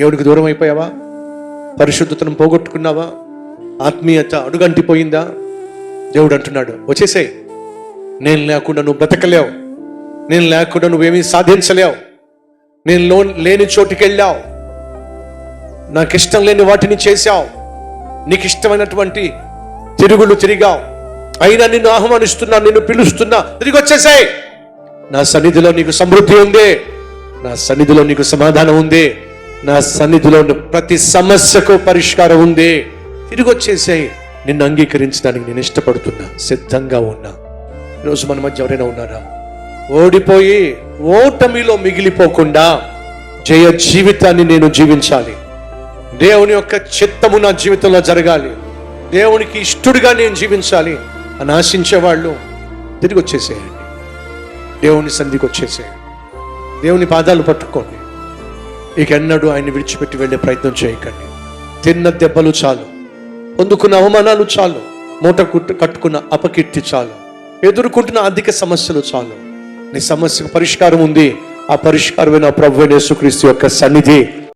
దేవుడికి దూరం అయిపోయావా పరిశుద్ధతను పోగొట్టుకున్నావా? ఆత్మీయత అడుగంటిపోయిందా దేవుడు అంటున్నాడు వచ్చేసే నేను లేకుండా నువ్వు బ్రతకలేవు. నేను లేకుండా నువ్వేమీ సాధించలేవు. నేను లో లేని చోటుకి వెళ్ళావు నాకు ఇష్టం లేని వాటిని చేశావు. నీకు ఇష్టమైనటువంటి తిరుగులు తిరిగావు. అయినా నిన్ను ఆహ్వానిస్తున్నా నిన్ను పిలుస్తున్నా తిరిగి వచ్చేసాయి. నా సన్నిధిలో నీకు సమృద్ధి ఉంది. నా సన్నిధిలో నీకు సమాధానం ఉంది. నా సన్నిధిలో ఉన్న ప్రతి సమస్యకు పరిష్కారం ఉంది. తిరిగి వచ్చేసాయి నిన్ను అంగీకరించడానికి నేను ఇష్టపడుతున్నా. సిద్ధంగా ఉన్నా. ఈరోజు మన మధ్య ఎవరైనా ఉన్నారా? ఓడిపోయి ఓటమిలో మిగిలిపోకుండా జయ జీవితాన్ని నేను జీవించాలి. దేవుని యొక్క చిత్తము నా జీవితంలో జరగాలి. దేవునికి ఇష్టడుగా నేను జీవించాలి. అని ఆశించేవాళ్ళు తిరిగి వచ్చేసేయండి దేవుని సంధికి వచ్చేసేయండి. దేవుని పాదాలు పట్టుకోండి. ఇక ఎన్నడూ ఆయన్ని విడిచిపెట్టి వెళ్ళే ప్రయత్నం చేయకండి. తిన్న దెబ్బలు చాలు. పొందుకున్న అవమానాలు చాలు. మూట కుట్టు కట్టుకున్న అపకీర్తి చాలు. ఎదుర్కొంటున్న ఆర్థిక సమస్యలు చాలు. నీ సమస్యకు పరిష్కారం ఉంది. ఆ పరిష్కారమైన ప్రభు యేసుక్రీస్తు యొక్క సన్నిధి